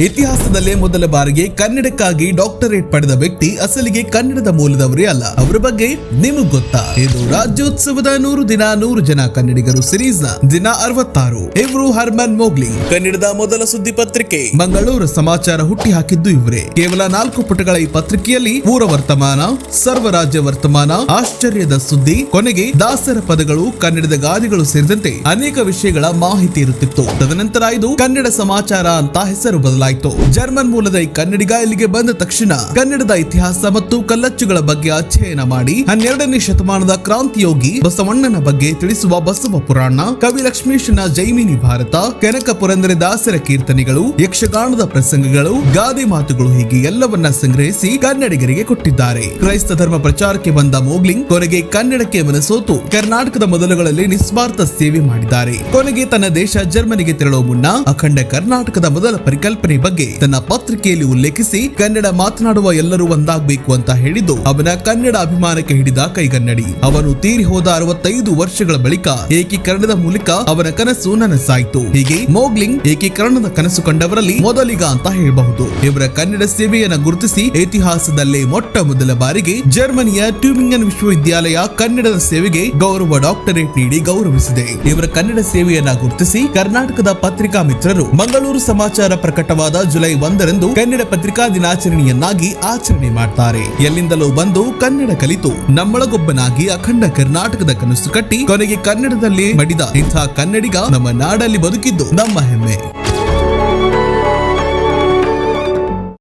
ಇತಿಹಾಸದಲ್ಲೇ ಮೊದಲ ಬಾರಿಗೆ ಕನ್ನಡಕ್ಕಾಗಿ ಡಾಕ್ಟರೇಟ್ ಪಡೆದ ವ್ಯಕ್ತಿ ಅಸಲಿಗೆ ಕನ್ನಡದ ಮೂಲದವರೇ ಅಲ್ಲ. ಅವರ ಬಗ್ಗೆ ನಿಮಗ್ ಗೊತ್ತಾ? ಇದು ರಾಜ್ಯೋತ್ಸವದ ನೂರು ದಿನ, ನೂರು ಜನ ಕನ್ನಡಿಗರು ಸಿರೀಸ್ನ ದಿನ ಅರವತ್ತಾರು. ಇವರು ಹರ್ಮನ್ ಮೋಗ್ಲಿ. ಕನ್ನಡದ ಮೊದಲ ಸುದ್ದಿ ಪತ್ರಿಕೆ. ಮಂಗಳೂರು ಸಮಾಚಾರ ಹುಟ್ಟಿ ಹಾಕಿದ್ದು ಇವರೇ. ಕೇವಲ ನಾಲ್ಕು ಪುಟಗಳ ಈ ಪತ್ರಿಕೆಯಲ್ಲಿ ಪೂರ ವರ್ತಮಾನ, ಸರ್ವರಾಜ್ಯ ವರ್ತಮಾನ, ಆಶ್ಚರ್ಯದ ಸುದ್ದಿ, ಕೊನೆಗೆ ದಾಸರ ಪದಗಳು, ಕನ್ನಡದ ಗಾದಿಗಳು ಸೇರಿದಂತೆ ಅನೇಕ ವಿಷಯಗಳ ಮಾಹಿತಿ ಇರುತ್ತಿತ್ತು. ತದನಂತರ ಇದು ಕನ್ನಡ ಸಮಾಚಾರ ಅಂತ ಹೆಸರು ಬದಲಾಯಿತು ಜರ್ಮನ್ ಮೂಲದ ಈ ಕನ್ನಡಿಗ ಇಲ್ಲಿಗೆ ಬಂದ ತಕ್ಷಣ ಕನ್ನಡದ ಇತಿಹಾಸ ಮತ್ತು ಕಲ್ಲಚ್ಚುಗಳ ಬಗ್ಗೆ ಅಧ್ಯಯನ ಮಾಡಿ ಹನ್ನೆರಡನೇ ಶತಮಾನದ ಕ್ರಾಂತಿಯೋಗಿ ಬಸವಣ್ಣನ ಬಗ್ಗೆ ತಿಳಿಸುವ ಬಸವ ಪುರಾಣ, ಕವಿ ಲಕ್ಷ್ಮೀಶನ ಜೈಮಿನಿ ಭಾರತ ಕನಕ ಪುರಂದರ ದಾಸರ ಕೀರ್ತನೆಗಳು, ಯಕ್ಷಗಾನದ ಪ್ರಸಂಗಗಳು, ಗಾದೆ ಮಾತುಗಳು ಹೀಗೆ ಎಲ್ಲವನ್ನ ಸಂಗ್ರಹಿಸಿ ಕನ್ನಡಿಗರಿಗೆ ಕೊಟ್ಟಿದ್ದಾರೆ. ಕ್ರೈಸ್ತ ಧರ್ಮ ಪ್ರಚಾರಕ್ಕೆ ಬಂದ ಮೋಗ್ಲಿಂಗ್ ಕೊನೆಗೆ ಕನ್ನಡಕ್ಕೆ ಮನಸೋತು. ಕರ್ನಾಟಕದ ಮೊದಲುಗಳಲ್ಲಿ ನಿಸ್ವಾರ್ಥ ಸೇವೆ ಮಾಡಿದ್ದಾರೆ. ಕೊನೆಗೆ ತನ್ನ ದೇಶ ಜರ್ಮನಿಗೆ ತೆರಳುವ ಮುನ್ನ ಅಖಂಡ ಕರ್ನಾಟಕದ ಮೊದಲ ಪರಿಕಲ್ಪನೆ ಬಗ್ಗೆ ತನ್ನ ಪತ್ರಿಕೆಯಲ್ಲಿ ಉಲ್ಲೇಖಿಸಿ, ಕನ್ನಡ ಮಾತನಾಡುವ ಎಲ್ಲರೂ ಒಂದಾಗಬೇಕು ಅಂತ ಹೇಳಿದ್ದು, ಅವನ ಕನ್ನಡ ಅಭಿಮಾನಕ್ಕೆ ಹಿಡಿದ ಕೈಗನ್ನಡಿ. ಅವನು ತೀರಿ ಹೋದ ಅರವತ್ತೈದು ವರ್ಷಗಳ ಬಳಿಕ ಏಕೀಕರಣದ ಮೂಲಕ ಅವನ ಕನಸು ನನಸಾಯಿತು. ಹೀಗೆ ಮೋಗ್ಲಿಂಗ್ ಏಕೀಕರಣದ ಕನಸು ಕಂಡವರಲ್ಲಿ ಮೊದಲಿಗ ಅಂತ ಹೇಳಬಹುದು. ಇವರ ಕನ್ನಡ ಸೇವೆಯನ್ನು ಗುರುತಿಸಿ, ಇತಿಹಾಸದಲ್ಲೇ ಮೊಟ್ಟ ಮೊದಲ ಬಾರಿಗೆ ಜರ್ಮನಿಯ ಟ್ಯೂಮಿಂಗನ್ ವಿಶ್ವವಿದ್ಯಾಲಯ ಕನ್ನಡದ ಸೇವೆಗೆ ಗೌರವ ಡಾಕ್ಟರೇಟ್ ನೀಡಿ ಗೌರವಿಸಿದೆ. ಇವರ ಕನ್ನಡ ಸೇವೆಯನ್ನ ಗುರುತಿಸಿ, ಕರ್ನಾಟಕದ ಪತ್ರಿಕಾ ಮಿತ್ರರು, ಮಂಗಳೂರು ಸಮಾಚಾರ ಪ್ರಕಟವಾದ ಜುಲೈ ಒಂದರಂದು ಕನ್ನಡ ಪತ್ರಿಕಾ ದಿನಾಚರಣೆಯನ್ನಾಗಿ ಆಚರಣೆ ಮಾಡ್ತಾರೆ. ಎಲ್ಲಿಂದಲೂ ಬಂದು ಕನ್ನಡ ಕಲಿತು, ನಮ್ಮೊಳಗೊಬ್ಬನಾಗಿ ಅಖಂಡ ಕರ್ನಾಟಕದ ಕನಸು ಕಟ್ಟಿ ಕೊನೆಗೆ ಕನ್ನಡದಲ್ಲಿ ಮಡಿದ ಇಂಥ ಕನ್ನಡಿಗ ನಮ್ಮ ನಾಡಲ್ಲಿ ಬದುಕಿದ್ದು ನಮ್ಮ ಹೆಮ್ಮೆ.